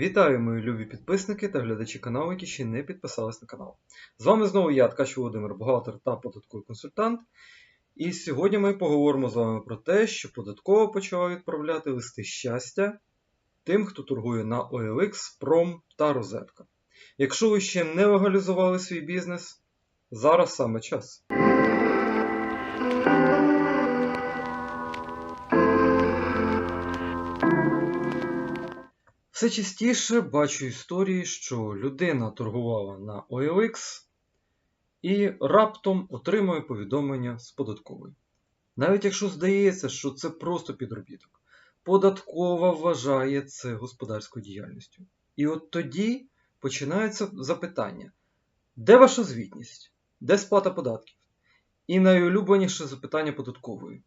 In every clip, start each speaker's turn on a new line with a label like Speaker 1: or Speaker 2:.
Speaker 1: Вітаю, мої любі підписники та глядачі каналу, які ще не підписались на канал. З вами знову я, Ткач Володимир, бухгалтер та податковий консультант. І сьогодні ми поговоримо з вами про те, що податкова почала відправляти листи щастя тим, хто торгує на OLX, Пром та Розетка. Якщо ви ще не легалізували свій бізнес, зараз саме час. Все частіше бачу історії, що людина торгувала на OLX і раптом отримує повідомлення з податкової. Навіть якщо здається, що це просто підробіток, податкова вважає це господарською діяльністю. І от тоді починається запитання: де ваша звітність? Де сплата податків? І найулюбленіше запитання податкової.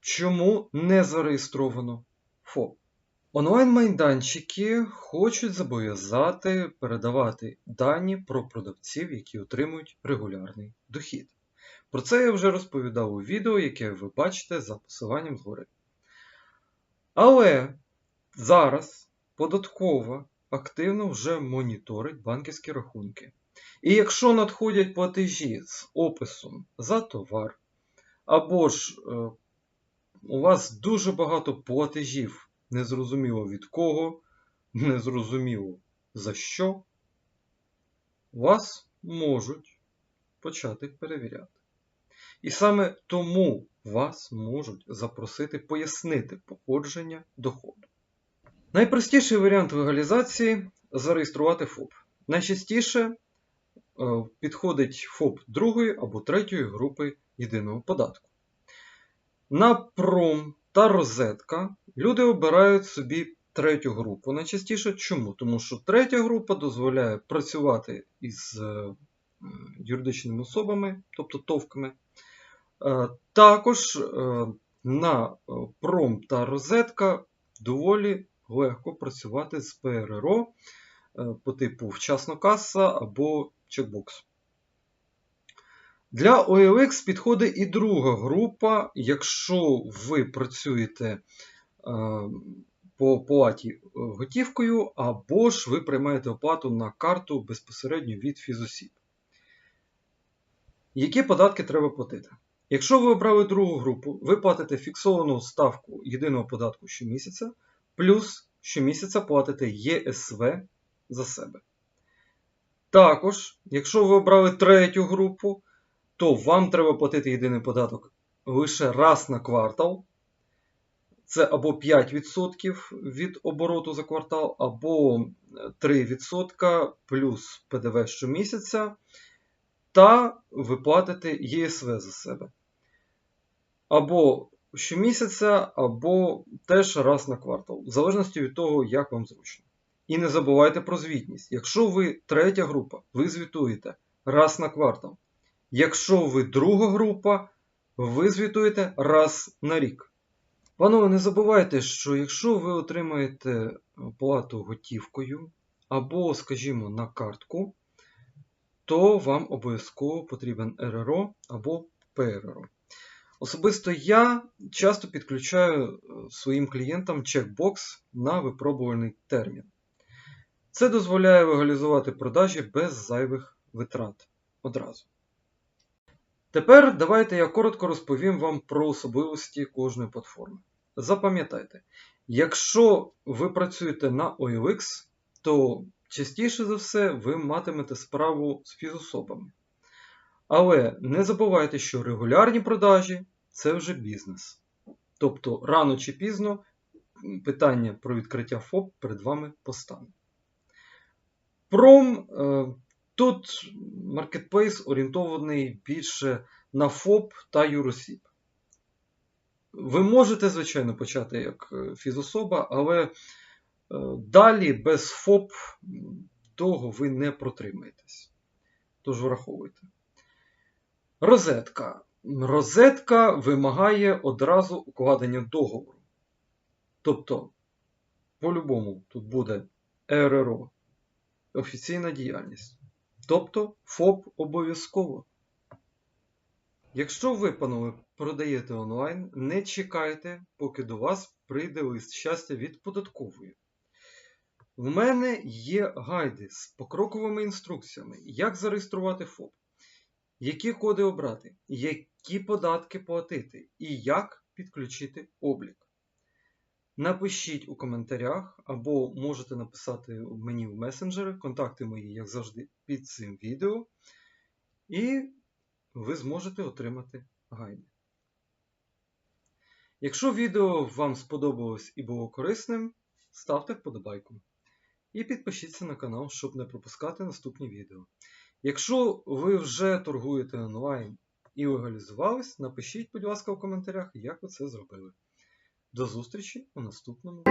Speaker 1: Чому не зареєстровано ФОП? Онлайн-майданчики хочуть зобов'язати передавати дані про продавців, які отримують регулярний дохід. Про це я вже розповідав у відео, яке ви бачите за посиланням згори. Але зараз податкова активно вже моніторить банківські рахунки. І якщо надходять платежі з описом за товар, або ж е, у вас дуже багато платежів незрозуміло від кого, незрозуміло за що, вас можуть почати перевіряти. І саме тому вас можуть запросити пояснити походження доходу. Найпростіший варіант легалізації зареєструвати ФОП. Найчастіше е, підходить ФОП другої або третьої групи єдиного податку. На пром та розетка люди обирають собі третю групу. Найчастіше чому? Тому що третя група дозволяє працювати із е, юридичними особами, тобто товками. Е, Також е, на пром та розетка доволі легко працювати з ПРРО по типу вчасно каса або чекбокс. Для OLX підходить і друга група, якщо ви працюєте по оплаті готівкою, або ж ви приймаєте оплату на карту безпосередньо від фізосіб. Які податки треба платити? Якщо ви обрали другу групу, ви платите фіксовану ставку єдиного податку щомісяця, плюс щомісяця платите ЄСВ за себе. Також, якщо ви обрали третю групу, то вам треба платити єдиний податок лише раз на квартал. Це або 5% від обороту за квартал, або 3% плюс ПДВ щомісяця, та ви платите ЄСВ за себе. Або щомісяця, або теж раз на квартал, в залежності від того, як вам зручно. І не забувайте про звітність. Якщо ви третя група, ви звітуєте раз на квартал. Якщо ви друга група, ви звітуєте раз на рік. Панове, не забувайте, що якщо ви отримаєте плату готівкою або, скажімо, на картку, то вам обов'язково потрібен РРО або ПРРО. Особисто я часто підключаю е, своїм клієнтам чекбокс на випробувальний термін. Це дозволяє легалізувати продажі без зайвих витрат одразу. Тепер давайте я коротко розповім вам про особливості кожної платформи. Запам'ятайте, якщо ви працюєте на OLX, то частіше за все ви матимете справу з фізособами. Але не забувайте, що регулярні продажі це вже бізнес. Тобто, рано чи пізно питання про відкриття ФОП перед вами постане. Пром е, Тут маркетплейс орієнтований більше на ФОП та юросіб. Ви можете, звичайно, почати як е, фізособа, але е, далі без ФОП довго ви не протримаєтесь. Тож враховуйте. Розетка. Розетка вимагає одразу укладення договору. Тобто, по-любому, тут буде РРО, офіційна діяльність. Тобто ФОП обов'язково. Якщо ви, панове, продаєте онлайн, не чекайте, поки до вас прийде лист щастя від податкової. В мене є гайди з покроковими інструкціями, як зареєструвати ФОП, які коди обрати, які податки платити і як підключити облік. Напишіть у коментарях або можете написати мені в месенджери, контакти мої, як завжди, під цим відео, і ви зможете отримати гайди. Якщо відео вам сподобалось і було корисним, ставте вподобайку. І підпишіться на канал, щоб не пропускати наступні відео. Якщо ви вже торгуєте онлайн і легалізувались, напишіть, будь ласка, в коментарях, як ви це зробили. До зустрічі у наступному.